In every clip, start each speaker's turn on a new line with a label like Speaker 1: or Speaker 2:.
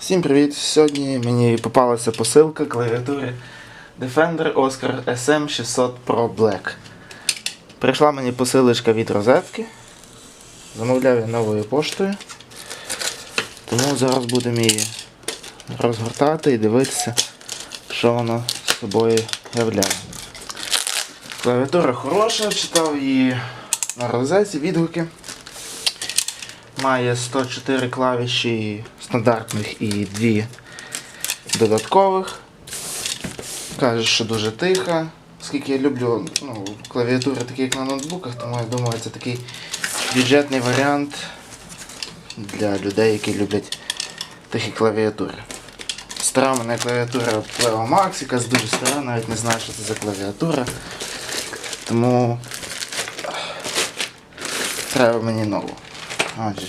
Speaker 1: Всім привіт! Сьогодні мені попалася посилка клавіатури Defender Oscar SM600 Pro Black. Прийшла мені посилочка від розетки. Замовляв я новою поштою. Тому зараз будемо її розгортати і дивитися, що вона з собою являє. Клавіатура хороша, читав її на розетці, відгуки. Має 104 клавіші стандартних і 2 додаткових. Каже, що дуже тиха. Оскільки я люблю ну, клавіатури такі як на ноутбуках, тому я думаю, це такий бюджетний варіант для людей, які люблять тихі клавіатури. Стара мене клавіатура Pleo Max, якась дуже стара, навіть не знаю, що це за клавіатура. Тому треба мені нову. Отже,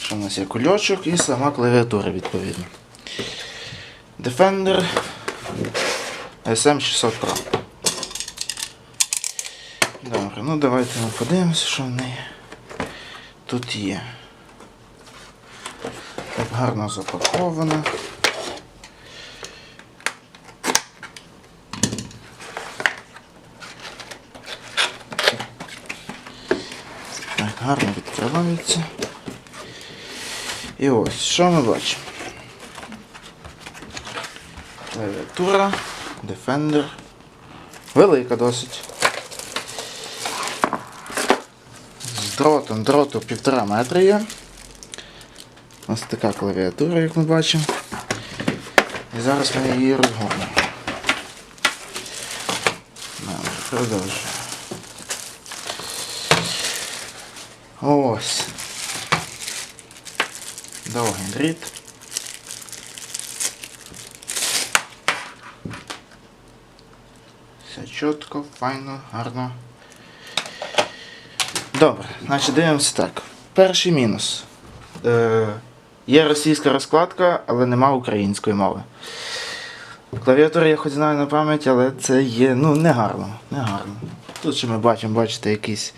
Speaker 1: що у нас є кульочок і сама клавіатура відповідно. Defender SM600 Pro. Добре, ну давайте ми подивимося, що в неї тут є. Так гарно запакована. Гарно відкривається. І ось, що ми бачимо? Клавіатура, Defender. Велика досить. З дротом, дроту півтора метра є. Ось така клавіатура, як ми бачимо. І зараз ми її розгорнемо. Продовжуємо. Ось. Довгий дріт. Все чітко, файно, гарно. Добре, значить дивимося так. Перший мінус. Е, є російська розкладка, але нема української мови. Клавіатуру я хоч знаю на пам'ять, але це є ну, негарно. негарно. Тут ще ми бачимо, бачите, якийсь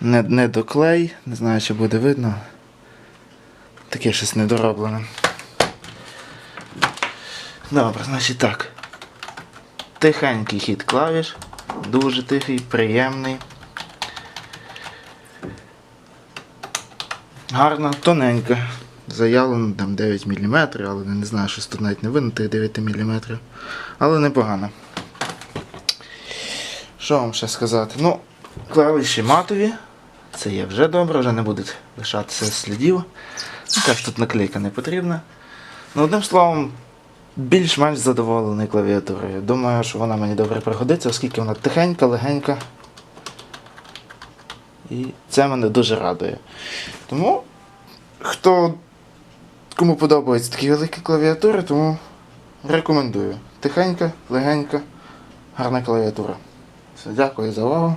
Speaker 1: не, недоклей, не знаю, чи буде видно. Таке щось недороблене. Добре, значить так. Тихенький хід клавіш. Дуже тихий, приємний. Гарно, тоненька. Заявлено там 9 мм, але не знаю, що тут навіть не видно тих 9 мм. Але непогано. Що вам ще сказати? Ну, клавіші матові. Це є вже добре, вже не будуть лишатися слідів. Так тут наклейка не потрібна. Ну, одним словом, більш-менш задоволений клавіатурою. Думаю, що вона мені добре пригодиться, оскільки вона тихенька, легенька. І це мене дуже радує. Тому, хто кому подобаються такі великі клавіатури, тому рекомендую. Тихенька, легенька, гарна клавіатура. Все, дякую за увагу.